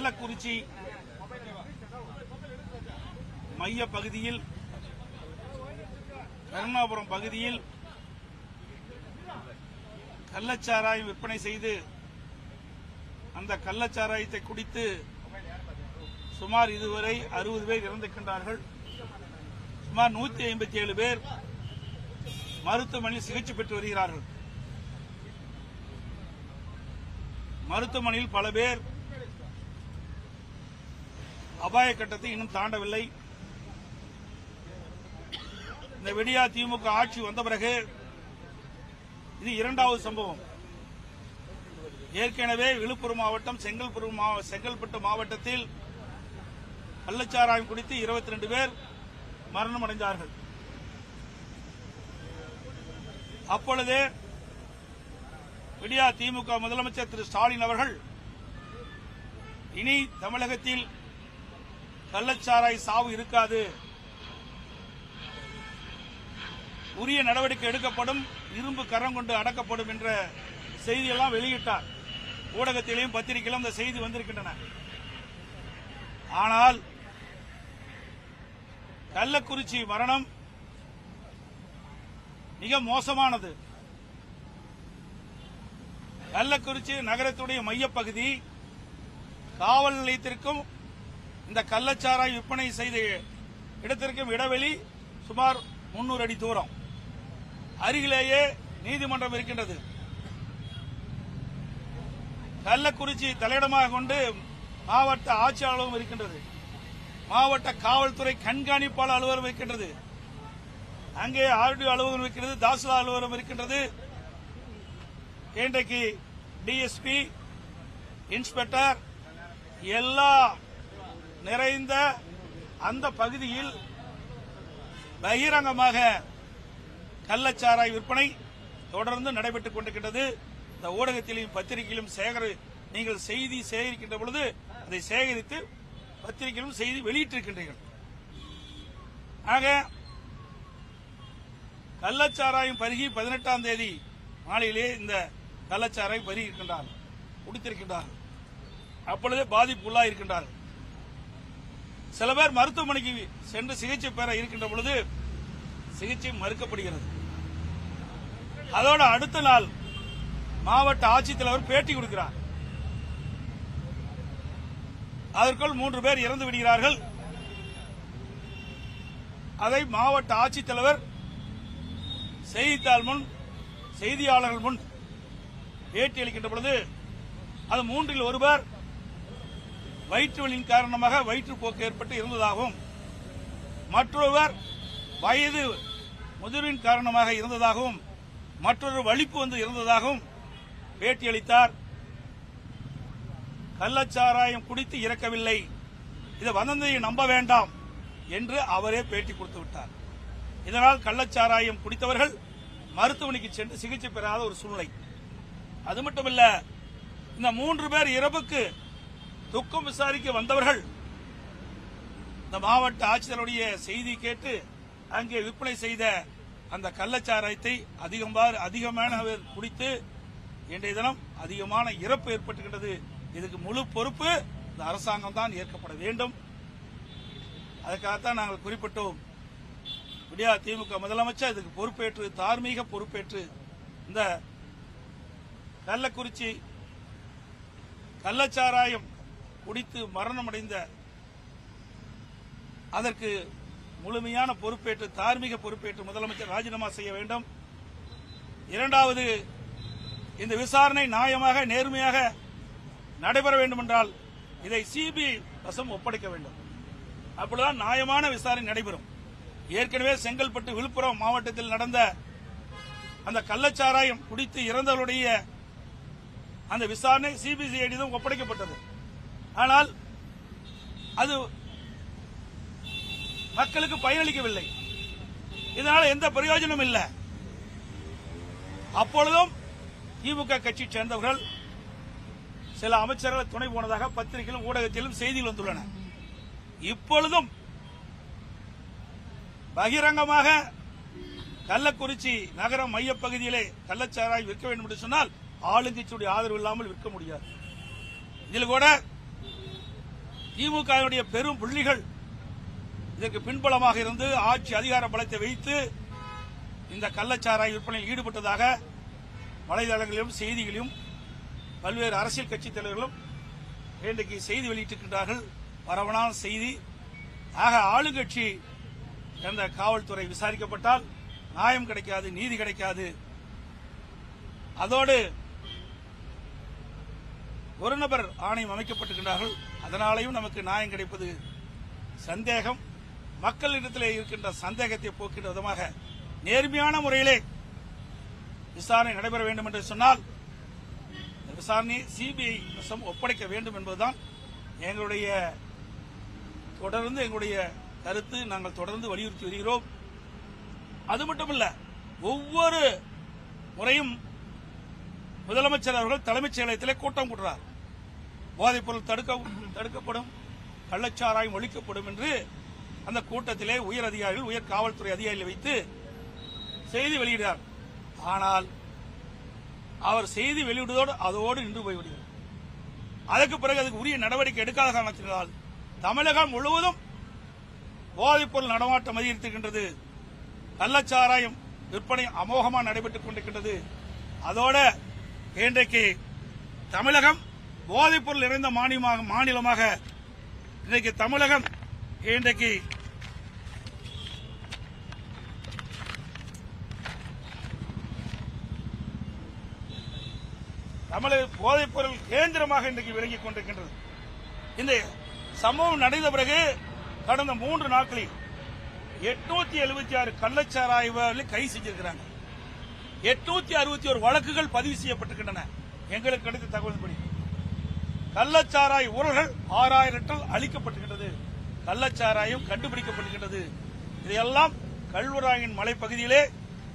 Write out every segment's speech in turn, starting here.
கள்ளக்குறிச்சி மைய பகுதியில் கருணாபுரம் பகுதியில் கள்ளச்சாராயம் விற்பனை செய்து அந்த கள்ளச்சாராயத்தை குடித்து சுமார் இதுவரை அறுபது பேர் இறந்திருக்கின்றார்கள். சுமார் நூத்தி ஐம்பத்தி ஏழு பேர் மருத்துவமனையில் சிகிச்சை பெற்று வருகிறார்கள். மருத்துவமனையில் பல பேர் அபாய கட்டத்தை இன்னும் தாண்டவில்லை. இந்த வெடியா திமுக ஆட்சி வந்த பிறகு இது இரண்டாவது சம்பவம். ஏற்கனவே விழுப்புரம் மாவட்டம் செங்கல்பட்டு செங்கல்பட்டு மாவட்டத்தில் கள்ளச்சாராயம் குடித்து இருபத்தி ரெண்டு பேர் மரணம் அடைந்தார்கள். அப்பொழுதே விடியா திமுக முதலமைச்சர் திரு ஸ்டாலின் அவர்கள் இனி தமிழகத்தில் கள்ளச்சாராய் சாவு இருக்காது. உரிய நடவடிக்கை எடுக்கப்படும். இரும்பு கரம் கொண்டு அடக்கப்படும் என்ற செய்தியெல்லாம் வெளியிட்டார். ஊடகத்திலேயும் பத்திரிகையிலும் அந்த செய்தி வந்திருக்கின்றன. ஆனால் கள்ளக்குறிச்சி மரணம் மிக மோசமானது. கள்ளக்குறிச்சி நகரத்துடைய மையப்பகுதி காவல் நிலையத்திற்கும் இந்த கள்ளச்சாராய் விற்பனை செய்த இடத்திற்கும் இடைவெளி சுமார் முன்னூறு அடி தூரம். அருகிலேயே நீதிமன்றம் இருக்கின்றது. கள்ளக்குறிச்சி தலையிடமாக கொண்டு மாவட்ட ஆட்சியாளர் அலுவலகம் இருக்கின்றது. மாவட்ட காவல்துறை கண்காணிப்பாளர் அலுவலகம் இருக்கின்றது. அங்கே ஆர்டிஓ அலுவலகம் இருக்கிறது தாசில்தார் அலுவலகம் இருக்கின்றது. இன்றைக்கு டிஎஸ்பி இன்ஸ்பெக்டர் எல்லா நிறைந்த அந்த பகுதியில் பகிரங்கமாக கள்ளச்சாராய் விற்பனை தொடர்ந்து நடைபெற்றுக் கொண்டிருக்கின்றது. இந்த ஊடகத்திலும் பத்திரிகையிலும் சேகர நீங்கள் செய்தி சேகரிக்கின்ற பொழுது அதை சேகரித்து பத்திரிகையிலும் செய்தி வெளியிட்டிருக்கின்றீர்கள். ஆக கள்ளச்சாராயம் பருகி பதினெட்டாம் தேதி மாலையிலே இந்த கள்ளச்சாராயம் பருகி இருக்கின்றார் குடித்திருக்கின்றார் அப்பொழுதே பாதிப்புள்ளா இருக்கின்றார்கள் சில பேர் மருத்துவமனைக்கு சென்று சிகிச்சை பெற இருக்கின்ற பொழுது சிகிச்சை மறுக்கப்படுகிறது. அதோட அடுத்த நாள் மாவட்ட ஆட்சித்தலைவர் பேட்டி கொடுக்கிறார். அதற்குள் மூன்று பேர் இறந்து விடுகிறார்கள். அதை மாவட்ட ஆட்சித்தலைவர் செய்தித்தாள் முன் செய்தியாளர்கள் முன் பேட்டி அளிக்கின்ற பொழுது அது மூன்றில் ஒருவர் வயிற்று வலியின் காரணமாக வயிற்றுப்போக்கு ஏற்பட்டு இருந்ததாகவும் மற்றொருவர் வயது முதிர்வின் காரணமாக இருந்ததாகவும் மற்றொரு வலிப்பு வந்து இருந்ததாகவும் பேட்டியளித்தார் கள்ளச்சாராயம் குடித்து இறக்கவில்லை. இதை வதந்தியை நம்ப வேண்டாம் என்று அவரே பேட்டி கொடுத்து விட்டார். இதனால் கள்ளச்சாராயம் குடித்தவர்கள் மருத்துவமனைக்கு சென்று சிகிச்சை பெறாத ஒரு சூழ்நிலை. அது மட்டுமல்ல இந்த மூன்று பேர் இரவுக்கு துக்கம் விசாரிக்க வந்தவர்கள் இந்த மாவட்ட ஆட்சியருடைய செய்தி கேட்டு அங்கே விற்பனை செய்த அந்த கள்ளச்சாராயத்தை அதிகமாக அதிகமான குடித்து இன்றைய தினம் அதிகமான இறப்பு ஏற்பட்டுகின்றது. இதுக்கு முழு பொறுப்பு இந்த அரசாங்கம் தான் ஏற்கப்பட வேண்டும். அதுக்காகத்தான் நாங்கள் குறிப்பிட்டோம். விடியா திமுக முதலமைச்சர் இதுக்கு பொறுப்பேற்று தார்மீக பொறுப்பேற்று இந்த கள்ளக்குறிச்சி கள்ளச்சாராயம் குடித்து மரணமடைந்த அதற்கு முழுமையான பொறுப்பேற்று தார்மீக பொறுப்பேற்று முதலமைச்சர் ராஜினாமா செய்ய வேண்டும். இரண்டாவது இந்த விசாரணை நியாயமாக நேர்மையாக நடைபெற வேண்டும் என்றால் இதை சிபிஐ வசம் ஒப்படைக்க வேண்டும். அப்பொழுதுதான் நியாயமான விசாரணை நடைபெறும். ஏற்கனவே செங்கல்பட்டு விழுப்புரம் மாவட்டத்தில் நடந்த அந்த கள்ளச்சாராயம் குடித்து இறந்தவருடைய அந்த விசாரணை சிபிசிஐடியிடம் ஒப்படைக்கப்பட்டது. ஆனால் அது மக்களுக்கு பயனளிக்கவில்லை. இதனால் எந்த பிரயோஜனமும் இல்லை. அப்பொழுதும் திமுக கட்சி சேர்ந்தவர்கள் சில அமைச்சர்கள் துணை போனதாக பத்திரிகையிலும் ஊடகத்திலும் செய்திகள் வந்துள்ளன. இப்பொழுதும் பகிரங்கமாக கள்ளக்குறிச்சி நகர மையப்பகுதியிலே கள்ளச்சாராய் விற்க வேண்டும் என்று சொன்னால் ஆளுங்கட்சியுடைய ஆதரவு இல்லாமல் விற்க முடியாது. இதில் கூட திமுகவினுடைய பெரும் புள்ளிகள் இதற்கு பின்பலமாக இருந்து ஆட்சி அதிகார பலத்தை வைத்து இந்த கள்ளச்சாராய விற்பனையில் ஈடுபட்டதாக வலைதளங்களிலும் செய்திகளிலும் பல்வேறு அரசியல் கட்சித் தலைவர்களும் இன்றைக்கு செய்தி வெளியிட்டிருக்கின்றார்கள். பரவலான செய்தி. ஆக ஆளுங்கட்சி என்ற காவல்துறை விசாரிக்கப்பட்டால் நியாயம் கிடைக்காது நீதி கிடைக்காது. அதோடு ஒரு நபர் ஆணையம் அமைக்கப்பட்டிருக்கின்றார்கள். அதனாலேயும் நமக்கு நியாயம் கிடைப்பது சந்தேகம். மக்களிடத்தில் இருக்கின்ற சந்தேகத்தை போக்கின்ற விதமாக நேர்மையான முறையிலே விசாரணை நடைபெற வேண்டும் என்று சொன்னால் விசாரணையை சிபிஐ வசம் ஒப்படைக்க வேண்டும் என்பதுதான் எங்களுடைய தொடர்ந்து எங்களுடைய கருத்து. நாங்கள் தொடர்ந்து வலியுறுத்தி வருகிறோம். அது மட்டுமல்ல ஒவ்வொரு முறையும் முதலமைச்சர் அவர்கள் தலைமைச் செயலகத்திலே கூட்டம் கூட்டுறார் போதைப்பொருள் தடுக்க தடுக்கப்படும் கள்ளச்சாராயம் ஒழிக்கப்படும் என்று அந்த கூட்டத்திலே உயர் அதிகாரிகள் உயர் காவல்துறை அதிகாரிகளை வைத்து செய்தி வெளியிடுகிறார். ஆனால் அவர் செய்தி வெளியிடுவதோடு அதோடு நின்று போய்விடுகிறார் அதற்கு பிறகு அதுக்கு உரிய நடவடிக்கை எடுக்காத காரணத்தினால் தமிழகம் முழுவதும் போதைப்பொருள் நடமாட்டம் அதிகரித்திருக்கின்றது. கள்ளச்சாராயம் விற்பனை அமோகமாக நடைபெற்றுக் கொண்டிருக்கின்றது. அதோட இன்றைக்கு தமிழகம் போதைப்பொருள் நிறைந்த மாநிலமாக மாநிலமாக இன்றைக்கு தமிழகம் இன்றைக்கு தமிழக போதைப்பொருள் கேந்திரமாக இன்றைக்கு விளங்கிக் கொண்டிருக்கின்றது. இந்த சம்பவம் நடந்த பிறகு கடந்த மூன்று நாட்களில் எட்நூத்தி எழுபத்தி ஆறு கள்ளச்சாராயவாளர்களை கை செஞ்சிருக்கிறாங்க. எட்நூத்தி அறுபத்தி ஒரு வழக்குகள் பதிவு செய்யப்பட்டிருக்கின்றன. எங்களுக்கு கிடைத்த தகவலின்படி கள்ளச்சாராய் ஊழல்கள் ஆறாயிரம் லிட்டர் அளிக்கப்பட்டிருக்கின்றது கள்ளச்சாராயம் கண்டுபிடிக்கப்படுகின்றது இதையெல்லாம் கல்வராயின் மலைப்பகுதியிலே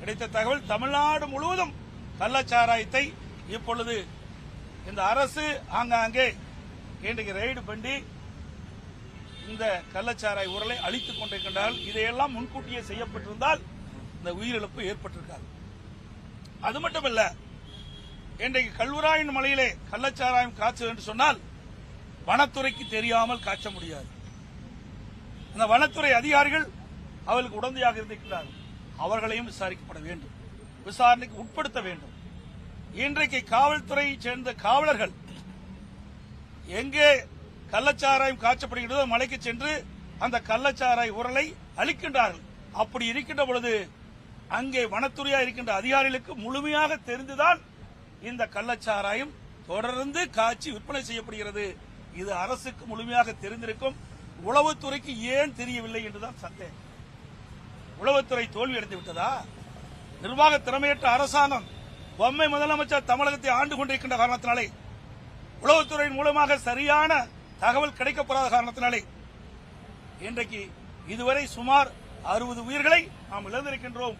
கிடைத்த தகவல். தமிழ்நாடு முழுவதும் கள்ளச்சாராயத்தை இப்பொழுது இந்த அரசு ஆங்காங்கே இன்றைக்கு ரெய்டு பண்ணி இந்த கள்ளச்சாராய் உரலை அழித்துக் கொண்டிருக்கின்றார்கள் இதையெல்லாம் முன்கூட்டியே செய்யப்பட்டிருந்தால் இந்த உயிரிழப்பு ஏற்பட்டிருக்காது. அது மட்டுமல்ல இன்றைக்கு கல்வராயன் மலையிலே கள்ளச்சாராயம் காய்ச்சல் என்று சொன்னால் வனத்துறைக்கு தெரியாமல் காய்ச்ச முடியாது. அந்த வனத்துறை அதிகாரிகள் அவர்களுக்கு உடந்தையாக இருந்திருக்கிறார்கள். அவர்களையும் விசாரிக்கப்பட வேண்டும். விசாரணைக்கு உட்படுத்த வேண்டும். இன்றைக்கு காவல்துறையைச் சேர்ந்த காவலர்கள் எங்கே கள்ளச்சாராயம் காய்ச்சப்படுகிறதோ மலைக்கு சென்று அந்த கள்ளச்சாராய் உரலை அளிக்கின்றார்கள் அப்படி இருக்கின்ற பொழுது அங்கே வனத்துறையா இருக்கின்ற அதிகாரிகளுக்கு முழுமையாக தெரிந்துதான் இந்த கள்ளச்சாராயம் தொடர்ந்து காய்ச்சி விற்பனை செய்யப்படுகிறது. இது அரசுக்கு முழுமையாக தெரிந்திருக்கும். உளவுத்துறைக்கு ஏன் தெரியவில்லை என்றுதான் சந்தேகம். உளவுத்துறை தோல்வி அடைந்து விட்டதா? நிர்வாக திறமையற்ற அரசாங்கம் பொம்மை முதலமைச்சர் தமிழகத்தை ஆண்டு கொண்டிருக்கின்ற காரணத்தினாலே உளவுத்துறையின் மூலமாக சரியான தகவல் கிடைக்கப்படாத காரணத்தினாலே இன்றைக்கு இதுவரை சுமார் அறுபது உயிர்களை நாம் இழந்திருக்கின்றோம்.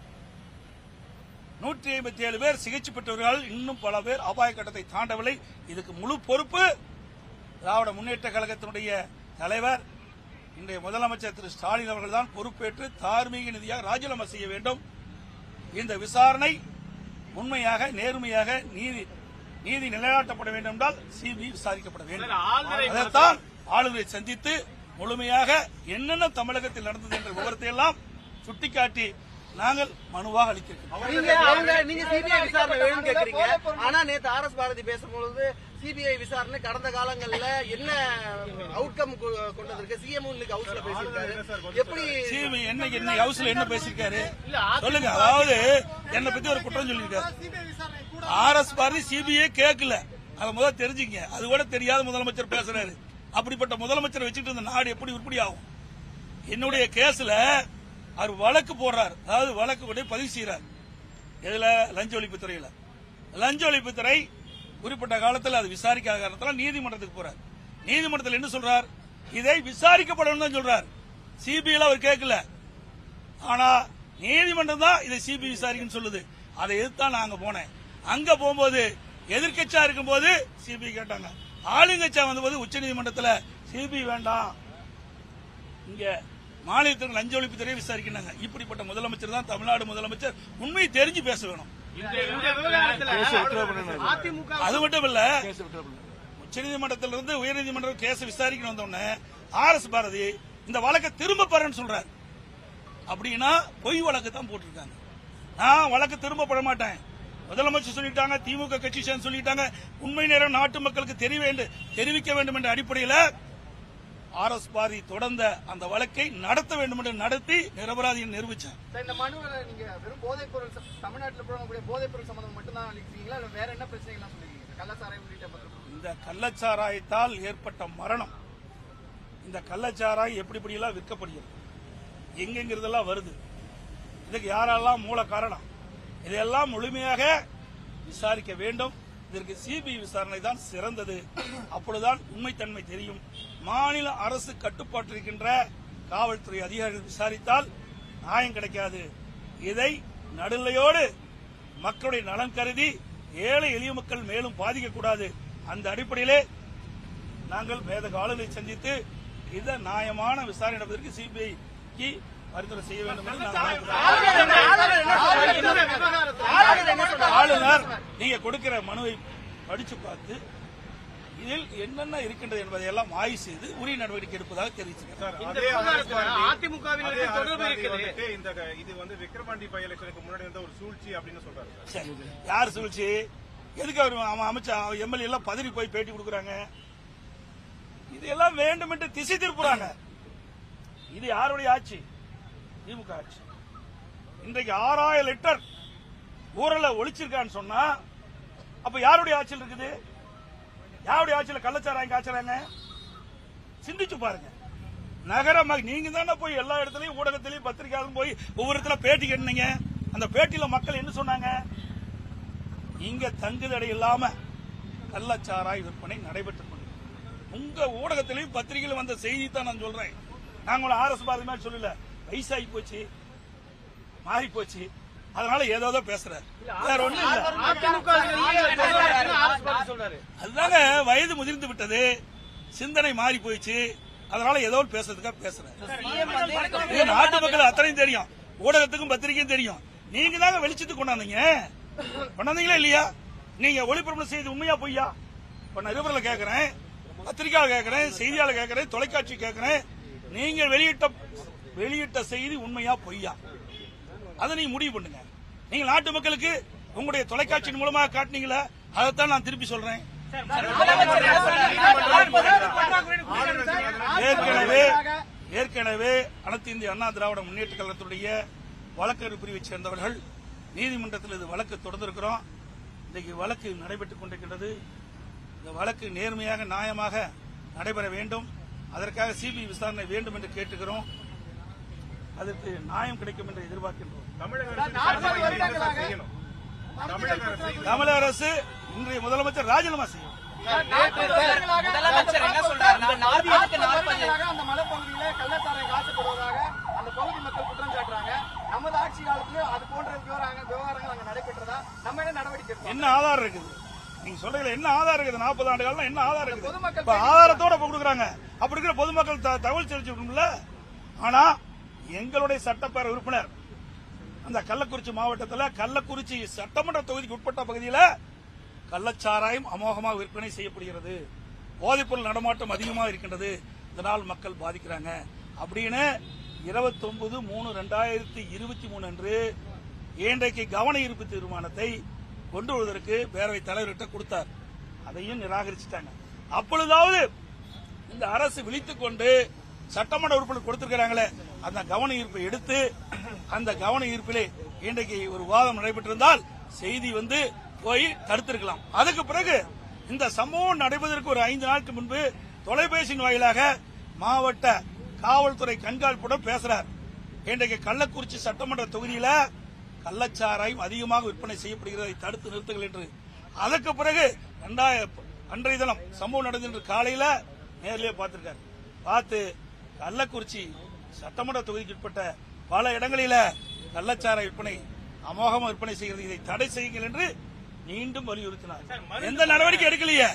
நூற்றி ஐம்பத்தி ஏழு பேர் சிகிச்சை பெற்றவர்கள் இன்னும் பல பேர் அபாய கட்டத்தை தாண்டவில்லை. இதுக்கு முழு பொறுப்பு திராவிட முன்னேற்ற கழகத்தினுடைய தலைவர் இன்றைய முதலமைச்சர் திரு. ஸ்டாலின் அவர்கள் தான் பொறுப்பேற்று தார்மீக நிதியாக ராஜினாமா செய்ய வேண்டும். இந்த விசாரணை உண்மையாக நேர்மையாக நீதி நீதி நிலைநாட்டப்பட வேண்டும் என்றால் சிபிஐ விசாரிக்கப்பட வேண்டும். அதைத்தான் ஆளுநரை சந்தித்து முழுமையாக என்னென்ன தமிழகத்தில் நடந்தது என்ற விவரத்தை எல்லாம் சுட்டிக்காட்டி நாங்கள் மனுவாக அளிக்கிறோம் ஆனா நேத்து ஆர் எஸ் பாரதி பேசும்பொழுது சிபிஐ விசாரணை கடந்த காலங்கள்ல என்ன அவுட்கம் கொண்டதற்கு சிஎம் இன்னைக்கு ஹவுஸ்ல பேசியிருக்காரு. எப்படி சிபி என்ன என்ன ஹவுஸ்ல என்ன பேசியிருக்காரு? சொல்லுங்க. அதாவது என்னை பத்தி ஒரு குற்றம் சொல்லியிருக்காரு. ஆர் எஸ் பாரதி சிபிஐ கேட்கல அதை முதல்ல தெரிஞ்சுங்க. அது கூட தெரியாத முதலமைச்சர் பேசுறாரு. அப்படிப்பட்ட முதலமைச்சரை வச்சுட்டு இந்த நாடு எப்படி உருப்படி ஆகும் என்னுடைய கேஸ்ல அவர் வழக்கு போடுறார். அதாவது வழக்கு கொண்டு பதிவு செய்யறார் எதுல? லஞ்ச ஒழிப்புத்துறையில லஞ்ச ஒழிப்புத்துறை குறிப்பிட்ட காலத்தில் அது விசாரிக்காத காரணத்தில் நீதிமன்றத்துக்கு போறார். நீதிமன்றத்தில் என்ன சொல்றார்? இதை விசாரிக்கப்படணும் தான் சொல்றார். சிபிஐல அவர் கேட்கல. ஆனா நீதிமன்றம் தான் இதை சிபிஐ விசாரிக்குன்னு சொல்லுது. அதை எதிர்த்தான் நாங்க போனேன். அங்க போகும்போது எதிர்க்கட்சியா இருக்கும்போது சிபிஐ கேட்டாங்க. ஆளுங்கட்சியா வந்தபோது உச்சநீதிமன்றத்துல சிபிஐ வேண்டாம். இங்க மாநிலத்திற்கு லஞ்ச ஒழிப்புத்துறை விசாரிக்கிறாங்க இப்படிப்பட்ட முதலமைச்சர் தான் தமிழ்நாடு முதலமைச்சர். உண்மையை தெரிஞ்சு பேச வேணும். அது மட்டும் இல்ல உச்சநீதிமன்றத்திலிருந்து உயர்நீதிமன்றம் கேஸ் விசாரிக்கணும் வந்தோடனே ஆர் எஸ் பாரதி இந்த வழக்கை திரும்ப பெறன்னு சொல்றாரு. அப்படின்னா பொய் வழக்கு தான் போட்டிருக்காங்க. நான் வழக்கு திரும்ப பெற மாட்டேன். முதலமைச்சர் சொல்லிட்டாங்க திமுக கட்சி சேர்ந்து சொல்லிட்டாங்க. உண்மை நேரம் நாட்டு மக்களுக்கு தெரிய வேண்டும் தெரிவிக்க வேண்டும் என்ற அடிப்படையில் ஆர் எஸ் பாரதி தொடர்ந்த அந்த வழக்கை நடத்த வேண்டும் என்று நடத்தி நிரபராதியை நிரூபிச்சேன் இந்த மனுவில் நீங்க வெறும் போதைப் பொருள் தமிழ்நாட்டுல புழங்கக்கூடிய போதைப் பொருள் சம்பந்தம் மட்டும் தான் அளிக்கிறீங்களா? இல்ல வேற என்ன பிரச்சனைகள்லாம் சொல்லிருக்கீங்க சார்? கள்ளச்சாராயம் உள்ளிட்ட இந்த கள்ளச்சாராயத்தால் ஏற்பட்ட மரணம் இந்த கள்ளச்சாராயம் எப்படி எப்படியெல்லாம் விற்கப்படுகிறது எங்கெங்கிறதெல்லாம் வருது இதுக்கு யாரெல்லாம் மூல காரணம் இதையெல்லாம் முழுமையாக விசாரிக்க வேண்டும். இதற்கு சிபிஐ விசாரணை தான் சிறந்தது. அப்பொழுதுதான் உண்மைத்தன்மை தெரியும். மாநில அரசு கட்டுப்பாட்டில் இருக்கின்ற காவல்துறை அதிகாரிகள் விசாரித்தால் நியாயம் கிடைக்காது. இதை நடுநிலையோடு மக்களுடைய நலன் கருதி ஏழை எளிய மக்கள் மேலும் பாதிக்கக்கூடாது. அந்த அடிப்படையிலே நாங்கள் வேத காலங்களை சந்தித்து இதை நியாயமான விசாரணை நடப்பதற்கு சிபிஐக்கு பரிந்துரை செய்ய வேண்டும் ஆளுநர் நீங்க கொடுக்கிற மனுவை படிச்சு பார்த்து இதில் என்னென்ன இருக்கின்றது என்பதை எல்லாம் ஆய்வு செய்து உரிய நடவடிக்கை எடுப்பதாக. வந்துட்டு இந்த க- இது வந்து விக்ரவாண்டி பை எலெக்ஷனுக்கு முன்னாடி இருந்த ஒரு சூழ்ச்சி அப்படின்னு சொல்றாரு யார் சொல்லிச்சு எதுக்கு அவர் அவன் அமைச்சா எம்எல்ஏ எல்லாம் பதறி போய் பேட்டி கொடுக்கறாங்க? இதெல்லாம் வேண்டும் என்று திசை திருப்புறாங்க. இது யாருடைய ஆட்சி? திமுக ஆட்சி இன்றைக்கு ஆறாயிரம் லிட்டர் ஊரில் ஒழிச்சிருக்கான்னு சொன்னா அப்ப யாருடைய ஆட்சியில் இருக்குது? யாருடைய ஆட்சியில் கள்ளச்சாராயம் காய்ச்சறாங்க? சிந்திச்சு பாருங்க. நகரம் நீங்க தானே போய் எல்லா இடத்துலயும் ஊடகத்திலயும் பத்திரிகையாளரும் போய் ஒவ்வொரு இடத்துல பேட்டி கேட்டீங்க. அந்த பேட்டியில மக்கள் என்ன சொன்னாங்க? இங்க தங்குதடை இல்லாம கள்ளச்சாராய் விற்பனை நடைபெற்று உங்க ஊடகத்திலையும் பத்திரிகையில வந்த செய்தி தான் நான் சொல்றேன். நாங்க ஆர் ஆர்எஸ் பாரதி மாதிரி சொல்லல. வயசாகி போச்சு மாறி போச்சு. அதனால ஏதோ பேசுறாரு. வேற ஒண்ணும் இல்ல. சொல்றாரு. அதுதாங்க வயது முதிர்ந்து விட்டது. சிந்தனை மாறி போயிடுச்சு. அதனால ஏதோ பேசுறதுக்காக பேசுறேன் நாட்டு மக்கள் அத்தனையும் தெரியும். ஊடகத்துக்கும் பத்திரிகையும் தெரியும். நீங்க தாங்க வெளிச்சத்துக்கு கொண்டாந்தீங்க. கொண்டாந்தீங்களா இல்லையா? நீங்க ஒளிபரப்பு செய்தி உண்மையா பொய்யா? இப்ப நிருபர்ல கேக்குறேன் பத்திரிகையாளர் கேக்குறேன் செய்தியாளர் கேக்குறேன் தொலைக்காட்சி கேக்குறேன் நீங்க வெளியிட்ட வெளியிட்ட செய்தி உண்மையா பொய்யா? அதை நீங்க முடிவு பண்ணுங்க. நீங்க நாட்டு மக்களுக்கு உங்களுடைய தொலைக்காட்சியின் மூலமாக காட்டினீங்களா அதைத்தான் நான் திருப்பி சொல்றேன். ஏற்கனவே ஏற்கனவே அனைத்து இந்திய அண்ணா திராவிட முன்னேற்ற கழகத்துடைய வழக்கறிஞர் பிரிவைச் சேர்ந்தவர்கள் நீதிமன்றத்தில் இது வழக்கு தொடர்ந்திருக்கிறோம். இன்றைக்கு வழக்கு நடைபெற்றுக் கொண்டிருக்கின்றது. இந்த வழக்கு நேர்மையாக நியாயமாக நடைபெற வேண்டும். அதற்காக சிபிஐ விசாரணை வேண்டும் என்று கேட்டுக்கிறோம். அதற்கு நியாயம் கிடைக்கும் என்று எதிர்பார்க்கின்றோம். தமிழக அரசு இன்றைய முதலமைச்சர் ராஜினாமா செய்யும். முதலமைச்சர் என்ன சொல்றாரு? நாற்பது நாற்பது. அந்த மலைப்பகுதியில கள்ளச்சாராயம் காய்ச்சப்படுவதாக அந்த பகுதி மக்கள் குற்றம் சாட்டுறாங்க. நமது ஆட்சி காலத்துல அது போன்ற விவகாரங்கள் விவகாரங்கள் அங்க நடைபெற்றதா? நம்ம என்ன நடவடிக்கை என்ன ஆதாரம் இருக்குது? நீங்க சொல்றீங்களா என்ன ஆதாரம் இருக்குது? நாற்பது ஆண்டு காலம் என்ன ஆதாரம் இருக்குது? பொதுமக்கள் ஆதாரத்தோட இப்ப கொடுக்குறாங்க. அப்படி இருக்கிற பொதுமக்கள் த- தகவல் தெரிவிச்சுக்கணும்ல. ஆனா எங்களுடைய சட்டப்பேரவை உறுப்பினர் அந்த கள்ளக்குறிச்சி மாவட்டத்தில் கள்ளக்குறிச்சி சட்டமன்ற தொகுதிக்கு உட்பட்ட பகுதியில் கள்ளச்சாராயம் அமோகமாக விற்பனை செய்யப்படுகிறது. போதைப்பொருள் நடமாட்டம் அதிகமாக இருக்கின்றது. இதனால் மக்கள் பாதிக்கிறாங்க. அப்படின்னு இருபத்தொன்பது மூணு ரெண்டாயிரத்தி இருபத்தி மூணு அன்று இன்றைக்கு கவன ஈர்ப்பு தீர்மானத்தை கொண்டு வருவதற்கு பேரவைத் தலைவர்கிட்ட கொடுத்தார். அதையும் நிராகரிச்சிட்டாங்க. அப்பொழுதாவது இந்த அரசு விழித்துக் கொண்டு சட்டமன்ற உறுப்பினர் கொடுத்திருக்கிறாங்களே அந்த கவன ஈர்ப்பை எடுத்து அந்த கவன ஈர்ப்பிலே இன்றைக்கு ஒரு வாதம் நடைபெற்றிருந்தால் செய்தி வந்து போய் தடுத்திருக்கலாம். அதுக்கு பிறகு இந்த சம்பவம் நடைபெறுவதற்கு ஒரு ஐந்து நாட்களுக்கு முன்பு தொலைபேசியின் வாயிலாக மாவட்ட காவல்துறை கண்காணிப்புடன் பேசுறார். இன்றைக்கு கள்ளக்குறிச்சி சட்டமன்ற தொகுதியில கள்ளச்சாராயம் அதிகமாக விற்பனை செய்யப்படுகிறதை தடுத்து நிறுத்துங்கள் என்று. அதற்கு பிறகு அன்றைய தினம் சம்பவம் நடந்த காலையில நேரிலே பார்த்திருக்காரு. பார்த்து கள்ளக்குறிச்சி சட்டமன்ற தொகுதிக்கு உட்பட்ட பல இடங்களில கள்ளச்சாராய விற்பனை அமோகமாக விற்பனை செய்கிறது. இதை தடை செய்யுங்கள் என்று மீண்டும் வலியுறுத்தினார். எந்த நடவடிக்கை எடுக்கலையே?